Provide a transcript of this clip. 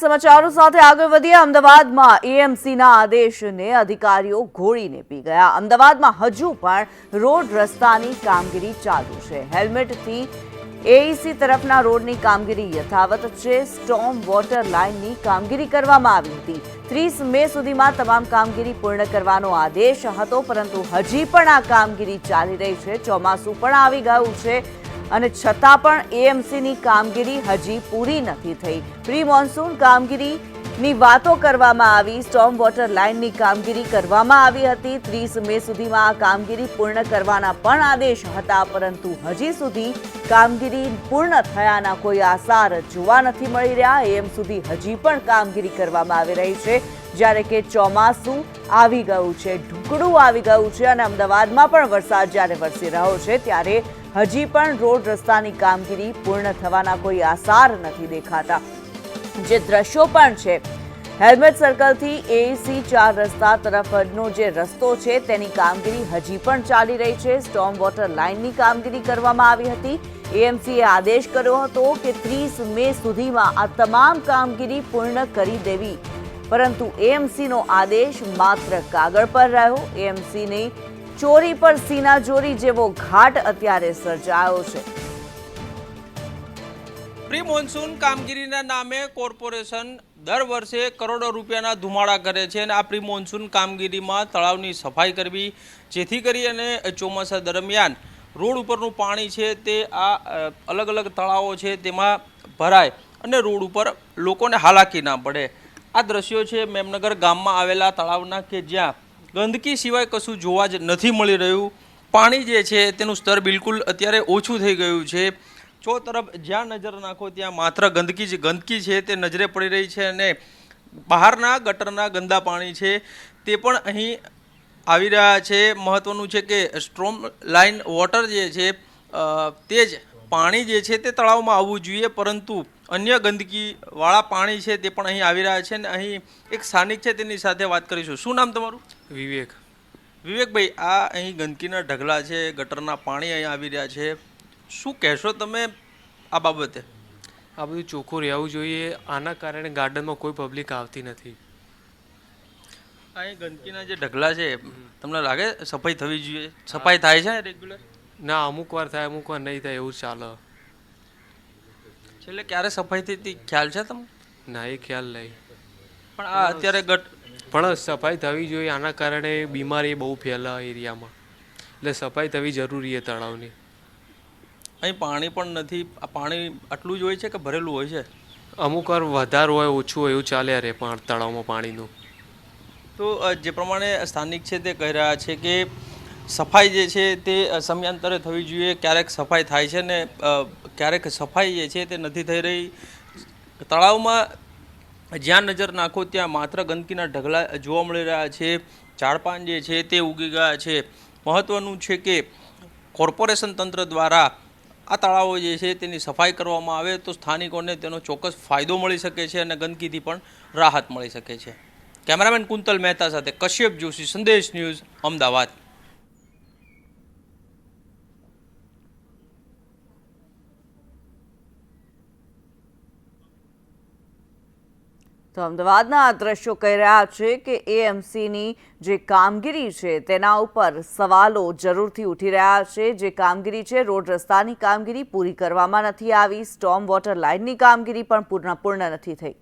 સમાચારો સાથે આગળ વધીએ. અમદાવાદમાં એએમસીના આદેશને અધિકારીઓ ઘોળીને પી ગયા. અમદાવાદમાં હજુ પણ રોડ રસ્તાની કામગીરી ચાલુ છે. હેલ્મેટથી એઈસી તરફના રોડની કામગીરી યથાવત છે. સ્ટોમ વોટર લાઇનની કામગીરી કરવામાં આવી હતી. ત્રીસ મે સુધીમાં તમામ કામગીરી પૂર્ણ કરવાનો આદેશ હતો, પરંતુ હજી પણ આ કામગીરી ચાલી રહી છે. ચોમાસું પણ આવી ગયું છે. અને છતાં પણ એએમસીની કામગીરી હજી પૂરી નથી થઈ. પ્રી મોન્સૂન કામગીરીની વાતો કરવામાં આવી સ્ટોમ વોટર લાઇનની કામગીરી કરવામાં આવી હતી. ત્રીસ મે સુધીમાં આ કામગીરી પૂર્ણ કરવાના પણ આદેશ હતા, પરંતુ હજી સુધી કામગીરી પૂર્ણ થયાના કોઈ આસાર જોવા નથી મળી રહ્યા. એમ સુધી હજી પણ કામગીરી કરવામાં આવી રહી છે, જ્યારે કે ચોમાસું આવી ગયું છે, ઢુકડું આવી ગયું છે અને અમદાવાદમાં પણ વરસાદ જ્યારે વરસી રહ્યો છે, ત્યારે હજી પણ રોડ રસ્તાની કામગીરી પૂર્ણ થવાના કોઈ આસાર નથી દેખાતા. જે દ્રશ્યો પણ છે, હેલ્મેટ સર્કલથી એસી ચાર રસ્તા તરફનો જે રસ્તો છે, તેની કામગીરી હજી પણ ચાલી રહી છે. સ્ટોમ વોટર લાઇનની કામગીરી કરવામાં આવી હતી. એએમસીએ આદેશ કર્યો હતો કે ત્રીસ મે સુધીમાં આ તમામ કામગીરી પૂર્ણ કરી દેવી. પરંતુ એએમસીનો આદેશ માત્ર કાગળ પર રહ્યો. એએમસીની ચોરી પર સીના ચોરી જેવો ઘાટ અત્યારે સર્જાયો છે. પ્રી મોન્સૂન કામગીરીના નામે કોર્પોરેશન દર વર્ષે કરોડો રૂપિયાના ધુમાડા કરે છે અને આ પ્રી મોન્સૂન કામગીરીમાં તળાવની સફાઈ કરવી, જેથી કરી અને ચોમાસા દરમિયાન રોડ ઉપરનું પાણી છે તે આ અલગ અલગ તળાવો છે તેમાં ભરાય અને રોડ ઉપર લોકોને હાલાકી ના પડે. આ દ્રશ્યો છે મેમનગર ગામમાં આવેલા તળાવના કે જ્યાં ગંદકી સિવાય કશું જોવા જ નથી મળી રહ્યું. પાણી જે છે તેનું સ્તર બિલકુલ અત્યારે ઓછું થઈ ગયું છે. ચો તરફ જ્યાં નજર નાખો ત્યાં માત્ર ગંદકી જ ગંદકી છે તે નજરે પડી રહી છે અને બહારના ગટરના ગંદા પાણી છે તે પણ અહીં આવી રહ્યા છે. મહત્ત્વનું છે કે સ્ટ્રોમ લાઇન વોટર જે છે તે જ પાણી જે છે તે તળાવમાં આવવું જોઈએ, પરંતુ અન્ય ગંદકીવાળા પાણી છે તે પણ અહીં આવી રહ્યા છે અને અહીં એક સ્થાનિક છે તેની સાથે વાત કરીશું. શું નામ તમારું? વિવેક. વિવેકભાઈ આ અહીં ગંદકીના ઢગલા છે ગટરના પાણી અહીં આવી રહ્યા છે. શું કહેશો તમે આ બાબતે? આ બધું ચોખ્ખું રહેવું જોઈએ. આના કારણે ગાર્ડનમાં કોઈ પબ્લિક આવતી નથી. અહીં ગંદકીના જે ઢગલા છે તમને લાગે સફાઈ થવી જોઈએ? સફાઈ થાય છે રેગ્યુલર? ના અમુક વાર થાય અમુક વાર નહીં થાય એવું ચાલે. છેલ્લે ક્યારે સફાઈ થઈ હતી ખ્યાલ છે તમને? ના એ ખ્યાલ નહીં. પણ આ અત્યારે ગટ પણ સફાઈ થવી જોઈએ આના કારણે બીમારી બહુ ફેલાય એરિયામાં. એટલે સફાઈ થવી જરૂરી છે તળાવની. અહીં પાણી પણ નથી આ પાણી આટલું જ હોય છે કે ભરેલું હોય છે? અમુક વાર વધારે હોય ઓછું હોય એવું ચાલ્યા રહે પણ તળાવમાં પાણીનું. તો જે પ્રમાણે સ્થાનિક છે તે કહી રહ્યા છે કે સફાઈ જે છે તે સમયાંતરે થવી જોઈએ. ક્યારેક સફાઈ થાય છે ને ક્યારેક સફાઈ જે છે તે નથી થઈ રહી. તળાવમાં જ્યાં નજર નાખો ત્યાં માત્ર ગંદકીના ઢગલા જોવા મળી રહ્યા છે. ઝાડપાન જે છે તે ઉગી ગયા છે. મહત્ત્વનું છે કે કોર્પોરેશન તંત્ર દ્વારા આ તળાવો જે છે તેની સફાઈ કરવામાં આવે તો સ્થાનિકોને તેનો ચોક્કસ ફાયદો મળી શકે છે અને ગંદકીથી પણ રાહત મળી શકે છે. કેમેરામેન કુંતલ મહેતા સાથે કશ્યપ જોશી, સંદેશ ન્યૂઝ, અમદાવાદ. તો અમદાવાદના આ દ્રશ્યો કહી રહ્યા છે કે એએમસીની જે કામગીરી છે તેના ઉપર સવાલો જરૂરથી ઉઠી રહ્યા છે. જે કામગીરી છે, રોડ રસ્તાની કામગીરી પૂરી કરવામાં નથી આવી, સ્ટોમ વોટર લાઇનની કામગીરી પણ પૂર્ણ પૂર્ણ નથી થઈ.